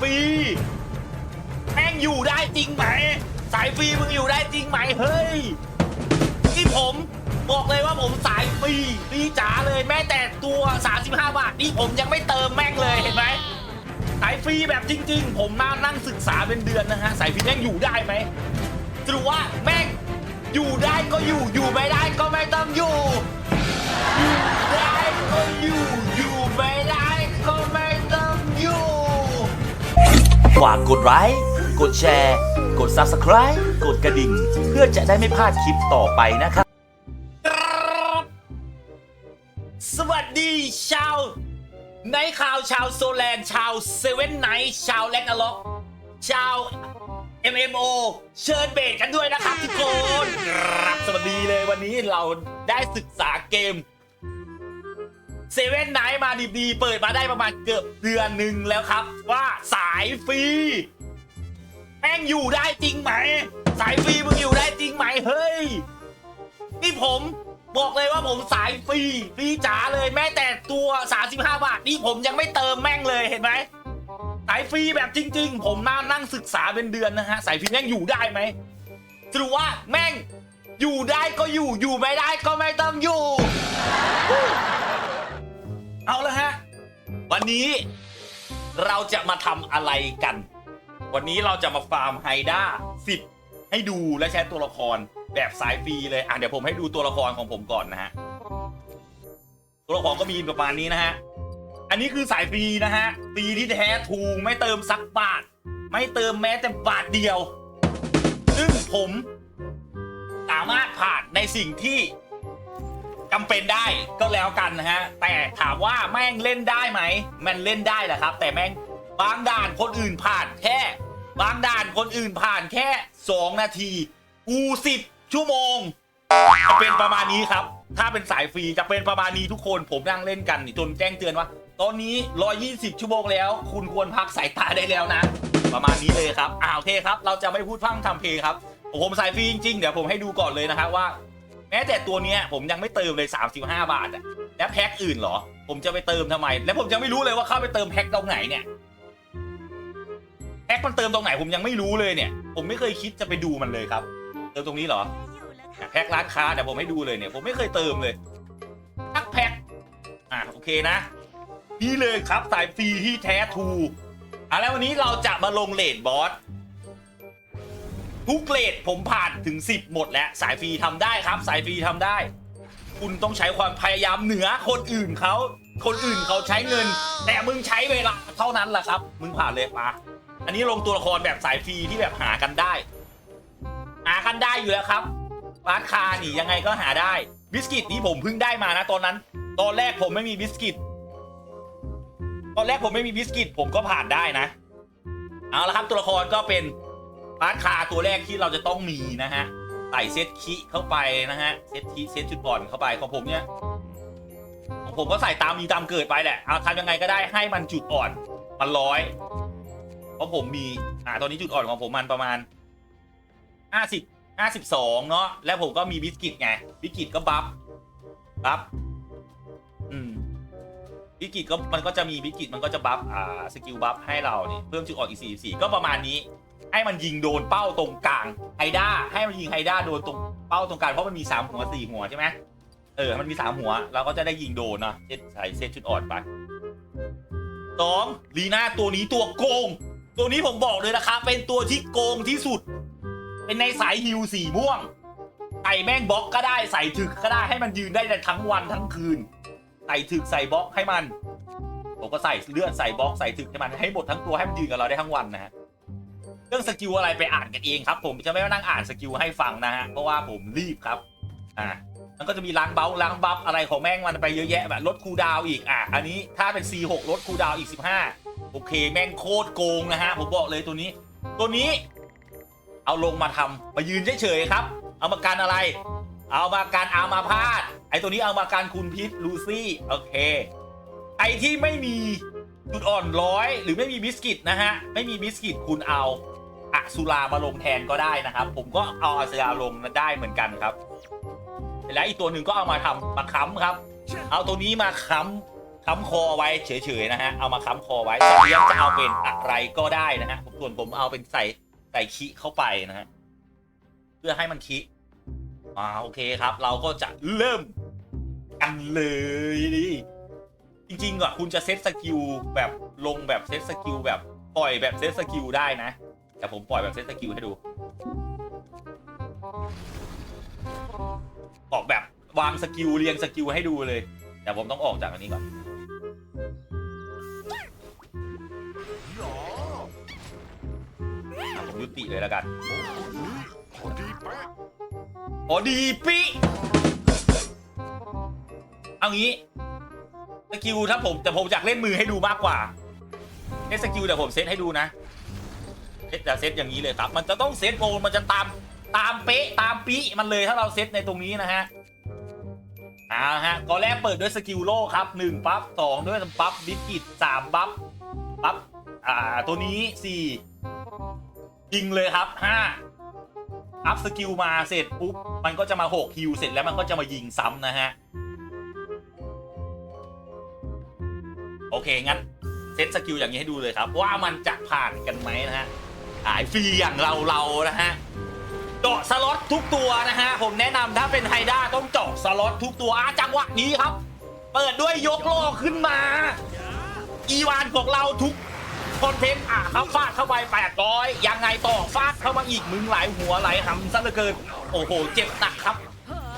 ฟรีแม่งอยู่ได้จริงไหม สายฟรีมึงอยู่ได้จริงไหมเฮ้ยที่ผมบอกเลยว่าผมสายฟรีฟรีจ๋าเลยแม้แต่ตัว 35 บาทนี่ผมยังไม่เติมแม่งเลยเห็นไหมสายฟรีแบบจริง ๆ ผมมานั่งศึกษาเป็นเดือนนะฮะสายฟรีแม่งอยู่ได้ไหมสรุปว่าแม่งอยู่ได้ก็อยู่อยู่ไม่ได้ก็ไม่ต้องอยู่ ฝากกดไลค์กดแชร์ กด Subscribe กดกระดิ่ง เพื่อจะได้ไม่พลาดคลิปต่อไปนะครับ สวัสดีชาวในข่าวชาวโซแลนด์ชาวเซเว่นไนท์ชาวแลนด์อล็อก ชาว MMO เชิญเบสกันด้วยนะครับทุกคนครับสวัสดีเลยวันนี้เราได้ศึกษาเกม เซเว่นไนท์มาดีๆ เปิดมาได้ประมาณเกือบเดือนหนึ่งแล้วครับ ว่าสายฟรีแม่งอยู่ได้จริงไหม สายฟรีมึงอยู่ได้จริงไหมเฮ้ย นี่ผมบอกเลยว่าผมสายฟรีฟรีจ๋าเลยแม้แต่ตัว 35 บาท นี่ผมยังไม่เติมแม่งเลยเห็นไหมสายฟรีแบบจริง ๆ ผมมานั่งศึกษาเป็นเดือนนะฮะ สายฟรีแม่งอยู่ได้ไหมสรุปว่าแม่งอยู่ได้ก็อยู่อยู่ไม่ได้ก็ไม่ต้องอยู่ วันนี้เราจะมาทำอะไรกัน วันนี้เราจะมาฟาร์มไฮด้า10 ให้ดูและใช้ตัวละครแบบสายฟรีเลย อะเดี๋ยวผมให้ดูตัวละครของผมก่อนนะฮะ ตัวละครก็มีประมาณนี้นะฮะ อันนี้คือสายฟรีนะฮะฟรีที่แท้ทูงไม่เติมสักบาท ไม่เติมแม้แต่บาทเดียว ซึ่งผมสามารถผ่านในสิ่งที่ จำเป็นได้ก็แล้วกันนะฮะ แต่ถามว่าแม่งเล่นได้ไหม มันเล่นได้แหละครับ แต่แม่งบางด่านคนอื่นผ่านแค่ บางด่านคนอื่นผ่านแค่ 2 นาที กูสิบชั่วโมง จะเป็นประมาณนี้ครับ ถ้าเป็นสายฟรีจะเป็นประมาณนี้ทุกคนผมนั่งเล่นกันจนแจ้งเตือนว่า ตอนนี้ 120 ชั่วโมงแล้ว คุณควรพักสายตาได้แล้วนะ ประมาณนี้เลยครับอ่าโอเคครับ เราจะไม่พูดพร่ำทำเพลงครับผมสายฟรีจริงๆเดี๋ยวผมให้ดูก่อนเลยนะครับว่า ม้แต่ตัวเนี้ยผมยังไม่เติมเลย 35 บาทอะแล้วแพ็คอื่นเหรอ ผมจะไปเติมทำไม แล้วผมจะไม่รู้เลยว่าเข้าไปเติมแพ็คตรงไหนเนี่ยแพ็คมันเติมตรงไหนผมยังไม่รู้เลยเนี่ย ผมไม่เคยคิดจะไปดูมันเลยครับ เติมตรงนี้เหรอแพ็คร้านค้าเดี๋ยวผมให้ดูเลยเนี่ย ผมไม่เคยเติมเลยทักแพ็คอะโอเคนะ นี่เลยครับสายฟรีที่แท้ทูอะแล้ววันนี้เราจะมาลงเลดบอส ทุกเลดผมผ่านถึง 10 หมดแล้ว สายฟรีทำได้ครับ สายฟรีทำได้ คุณต้องใช้ความพยายามเหนือคนอื่นเขา คนอื่นเขาใช้เงิน แต่มึงใช้เวลาเท่านั้นแหละครับ มึงผ่านเลยมาอันนี้ลงตัวละครแบบสายฟรีที่แบบหากันได้ หากันได้อยู่แล้วครับร้านคานี่ยังไงก็หาได้ บิสกิตนี้ผมเพิ่งได้มานะตอนนั้น ตอนแรกผมไม่มีบิสกิต ตอนแรกผมไม่มีบิสกิต ผมก็ผ่านได้นะ เอาละครับตัวละครก็เป็น ร้านคาตัวแรกที่เราจะต้องมีนะฮะใส่เซตคิเข้าไปนะฮะเซตคิเซตจุดอ่อนเข้าไปของผมเนี่ยของผมก็ใส่ตามมีตามเกิดไปแหละเอาทำยังไงก็ได้ให้มันจุดอ่อนมันร้อยเพราะผมมีอ่าตอนนี้จุดอ่อนของผมมันประมาณห้าสิบห้าสิบสองเนาะแล้วผมก็มีบิสกิตไงบิสกิตก็บัฟบัฟอืมบิสกิตก็มันก็จะมีบิสกิตมันก็จะบัฟอ่าสกิลบัฟให้เราเนี่ยเพิ่มจุดอ่อกอีกสี่สี่ก็ประมาณนี้ ให้มันยิงโดนเป้าตรงกลางไฮด้าให้มันยิงไฮด้าโดนตรงเป้าตรงกลางเพราะมันมีสามหัวสี่หัวใช่ไหมเออ มันมีสามหัว เราก็จะได้ยิงโดนเนาะเซตใส่เซตชุดอ่อนไปสองลีน่าตัวนี้ตัวโกง ตัวนี้ผมบอกเลยนะครับ เป็นตัวที่โกงที่สุด เป็นในสายฮิวสีม่วงใส่แม่งบล็อกก็ได้ใส่ถึกก็ได้ให้มันยืนได้ทั้งวันทั้งคืน ใส่ถึกใส่บล็อกให้มัน ผมก็ใส่เลือดใส่บล็อกใส่ถึกให้มันให้หมดทั้งตัวให้มันยืนกับเราได้ทั้งวันนะฮะ รื่องสกิลอะไรไปอ่านกันเองครับ ผมจะไม่มานั่งอ่านสกิลให้ฟังนะฮะเพราะว่าผมรีบครับอ่ามันก็จะมีล้างเบาล้างบัฟอะไรของแม่งมันไปเยอะแยะแบบลดคูดาวอีกอะอันนี้ถ้าเป็น C6 ลดคูดาวอีก 15 โอเค แม่งโคตรโกงนะฮะ ผมบอกเลยตัวนี้ ตัวนี้ เอาลงมาทำมายืนเฉยๆครับ เอามาการอะไร เอามาการอามาพาดไอตัวนี้เอามาการคุณพิษลูซี่โอเคไอที่ไม่มีจุดอ่อนร้อยหรือไม่มีบิสกิตนะฮะไม่มีบิสกิตคุณเอา อสุรามาลงแทนก็ได้นะครับ ผมก็เอาอสุราลงได้เหมือนกันครับ แล้วอีกตัวหนึ่งก็เอามาทำมาค้ำครับ เอาตัวนี้มาค้ำค้ำคอไว้เฉยๆนะฮะเอามาค้ำคอไว้สัตว์เลี้ยงจะเอาเป็นอะไรก็ได้นะฮะส่วนผมเอาเป็นใส่ใส่คิเข้าไปนะฮะเพื่อให้มันคิอ่าโอเคครับ เราก็จะเริ่มกันเลยจริงๆอะคุณจะเซตสกิลแบบลงแบบเซตสกิลแบบปล่อยแบบเซตสกิลได้นะ แต่ผมปล่อยแบบเซตสกิลให้ดู ออกแบบวางสกิลเรียงสกิลให้ดูเลย แต่ผมต้องออกจากอันนี้ก่อนอะผมยุติเลยแล้วกันพอดีเป๊ะพอดีปิเอางี้สกิลถ้าผมแต่ผมอยากเล่นมือให้ดูมากกว่าเซตสกิลแต่ผมเซตให้ดูนะ เซตแต่เซตอย่างนี้เลยครับ มันจะต้องเซตโกมันจะตามตามเป๊ะตามปิมันเลยถ้าเราเซตในตรงนี้นะฮะอ่าฮะก่อนแรกเปิดด้วยสกิลโลครับหนึ่งปั๊บสองด้วยปั๊บบิสกิตสามปั๊บปั๊บอ่าตัวนี้สี่ยิงเลยครับห้าอัพสกิลมาเสร็จปุ๊บมันก็จะมา6ฮิวเสร็จแล้วมันก็จะมายิงซ้ำนะฮะโอเคงั้นเซตสกิลอย่างนี้ให้ดูเลยครับ ว่ามันจะผ่านกันไหมนะฮะ ขายฟรีอย่างเราเรานะฮะเจาะสล็อตทุกตัวนะฮะผมแนะนำถ้าเป็นไฮด้าต้องเจาะสล็อตทุกตัวอะจังหวะนี้ครับ เปิดด้วยยกโลขึ้นมา อีวานของเราทุกคอนเทนต์อะเขาฟาดเข้าไป800ยังไงต่อฟาดเข้ามาอีกมึงหลายหัวหลายหำซะเหลือเกิน โอ้โห เจ็บหนักครับ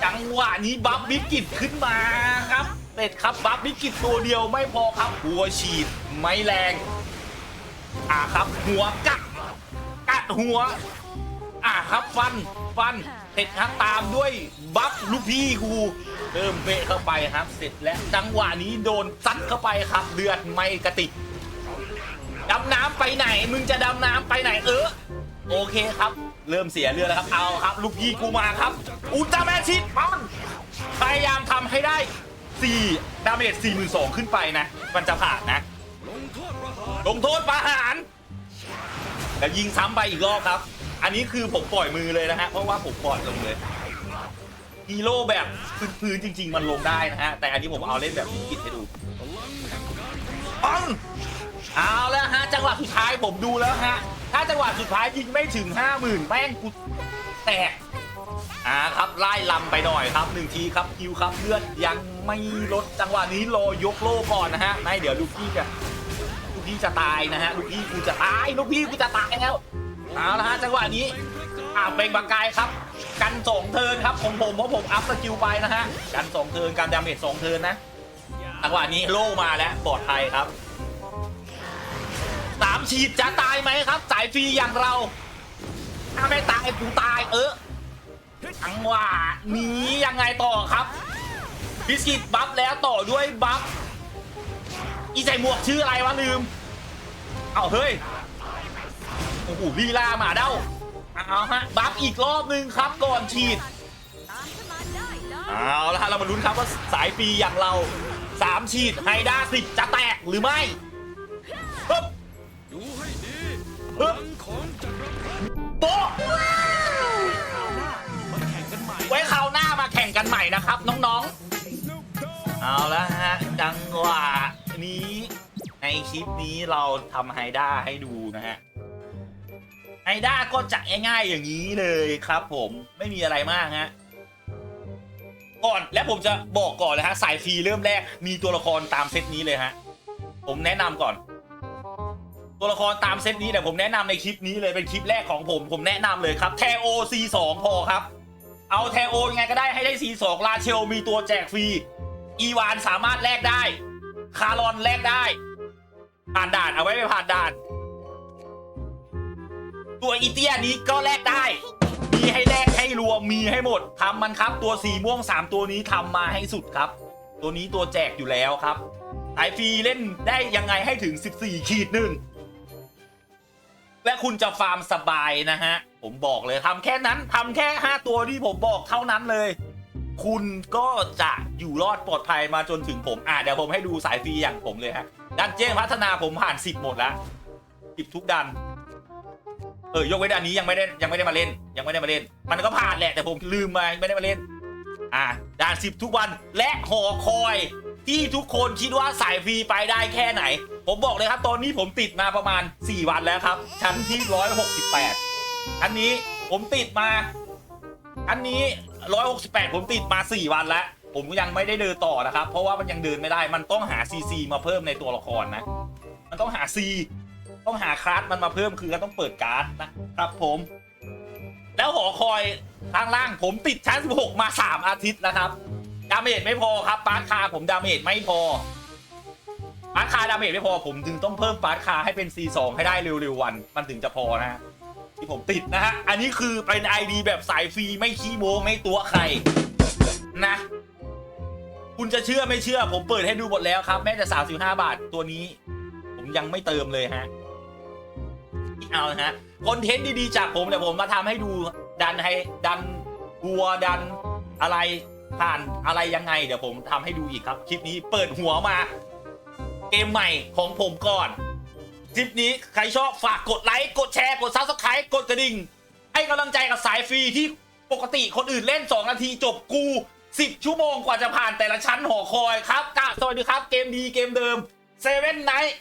จังหวะนี้บัฟบิกิตขึ้นมาครับเสร็จครับบัฟบิกิตตัวเดียวไม่พอครับ หัวฉีด ไม่แรง อะครับ หัวกัก หัว อะครับฟันฟันเสร็จครับตามด้วยบัฟลูกพี่กูเริ่มเบะเข้าไปครับ เสร็จแล้วจังหวะนี้โดนซัดเข้าไปครับ เดือดไม่กระติกดำน้ำไปไหน มึงจะดำน้ำไปไหนเออโอเคครับ เริ่มเสียเรือแล้วครับ เอาครับ ลูกพี่กูมาครับ อุลตร้าแมนชิดปังพยายามทำให้ได้4ดาเมจ42,000ขึ้นไปนะ มันจะผ่านนะ ลงโทษประหาร แล้วยิงซ้ำไปอีกรอบครับ อันนี้คือผมปล่อยมือเลยนะฮะ เพราะว่าผมปล่อยลงเลยฮีโร่แบบพื้นๆจริง ๆ มันลงได้นะฮะ แต่อันนี้ผมเอาเล่นแบบวิกิตให้ดูปังเอาแล้วฮะ จังหวะสุดท้ายผมดูแล้วฮะ ถ้าจังหวะสุดท้ายยิงไม่ถึง5 0,000แม่งกูแตกอ่าครับไล่ลำไปหน่อยครับหนึ่งทีครับคิวครับเลือดยังไม่ลดจังหวะนี้รอยกโล่ก่อนนะฮะไม่เดี๋ยวลูกพี่จะลูก พี่จะตายนะฮะ ลูกพี่กูจะตาย ลูกพี่กูจะตายแล้ว เอาละฮะจังหวะนี้อ่าเป็นบางกายครับ กันสองเทินครับของผมเพราะผมอัพสกิลไปนะฮะ กันสองเทินการดาเมจสองเทินนะ จังหวะนี้โล่มาแล้วปลอดภัยครับสามฉีดจะตายไหมครับ สายฟรีอย่างเรา ถ้าไม่ตายกูตายเออจังหวะนี้ยังไงต่อครับบิสกิตบัฟแล้วต่อด้วยบัฟ อีใส่หมวกชื่ออะไรวะลืม เอาเฮ้ย โอ้โหลีลาหมาเด้าเอาฮะ บัฟอีกรอบนึงครับก่อนฉีด เอาละฮะเรามาลุ้นครับว่าสายฟรีอย่างเราสามฉีดไฮด้าสิบจะแตกหรือไม่ปึ๊บดูให้ดีฮึบของจักรพรรดิโป๊ะมาแข่งกันใหม่ไว้คราวหน้ามาแข่งกันใหม่นะครับ น้องๆ เอาละฮะ จังหวะ นี้ในคลิปนี้เราทำไฮด้าให้ดูนะฮะไฮด้าก็จะง่ายๆอย่างนี้เลยครับ ผมไม่มีอะไรมากฮะก่อนและผมจะบอกก่อนเลยฮะสายฟรีเริ่มแรกมีตัวละครตามเซตนี้เลยฮะผมแนะนำก่อน ตัวละครตามเซตนี้แต่ผมแนะนำในคลิปนี้เลยเป็นคลิปแรกของผม ผมแนะนำเลยครับแทโอ C2 พอครับ เอาแทโอยังไงก็ได้ให้ได้ C2 ลาเชลมีตัวแจกฟรีอีวานสามารถแลกได้ คารอนแลกได้ ผ่านด่านเอาไว้ไปผ่านด่าน ตัวอีเตียนี้ก็แลกได้ มีให้แลกให้รวมมีให้หมดทำมันครับ ตัวสีม่วง3ตัวนี้ทำมาให้สุดครับ ตัวนี้ตัวแจกอยู่แล้วครับสายฟรีเล่นได้ยังไงให้ถึง 14 ขีดหนึ่งและคุณจะฟาร์มสบายนะฮะ ผมบอกเลยทำแค่นั้นทำแค่ 5 ตัวที่ผมบอกเท่านั้นเลย คุณก็จะอยู่รอดปลอดภัยมาจนถึงผมอะเดี๋ยวผมให้ดูสายฟรีอย่างผมเลยฮะดันเจี้ยนพัฒนาผมผ่าน 10 หมดแล้ว10ทุกดัน เออยกเว้นอันนี้ยังไม่ได้ยังไม่ได้มาเล่น ยังไม่ได้มาเล่น มันก็ผ่านแหละแต่ผมลืมมาไม่ได้มาเล่น อะด่าน 10 ทุกวันและหอคอยที่ทุกคนคิดว่าสายฟรีไปได้แค่ไหน ผมบอกเลยครับ ตอนนี้ผมติดมาประมาณ 4 วันแล้วครับ ชั้นที่ 168 อันนี้ผมติดมา อันนี้ 168 ผมติดมา 4 วันแล้ว ผมยังไม่ได้เดินต่อนะครับ เพราะว่ามันยังเดินไม่ได้ มันต้องหา CC มาเพิ่มในตัวละครนะ มันต้องหา C ต้องหาคลาสมันมาเพิ่มคือก็ต้องเปิดการ์ดนะครับผม แล้วหอคอยข้างล่างผมติดชั้น 16 มา 3 อาทิตย์แล้วครับ ดาเมจไม่พอครับปาร์ตคาผมดาเมจไม่พอปาร์ตคาดาเมจไม่พอผมจึงต้องเพิ่มปาร์ตคาให้เป็น C2 ให้ได้เร็วๆวัน มันถึงจะพอนะฮะ ที่ผมติดนะฮะ อันนี้คือเป็น ID แบบสายฟรีไม่ขี้โม้ไม่ตัวใครนะ คุณจะเชื่อไม่เชื่อ ผมเปิดให้ดูหมดแล้วครับ แม้แต่35 บาทตัวนี้ ผมยังไม่เติมเลยฮะเอาฮะคอนเทนต์ดีๆจากผมเดี๋ยวผมมาทำให้ดูดันให้ดันวัวดันอะไรผ่านอะไรยังไง เดี๋ยวผมทำให้ดูอีกครับ คลิปนี้เปิดหัวมา เกมใหม่ของผมก่อน คลิปนี้ใครชอบฝากกดไลค์กดแชร์กดซับสไครต์กดกระดิ่ง ให้กำลังใจกับสายฟรีที่ปกติคนอื่นเล่น 2 นาทีจบกู 10 ชั่วโมงกว่าจะผ่านแต่ละชั้นหอคอยครับกะสวัสดีครับเกมดีเกมเดิมเซเว่นไนท์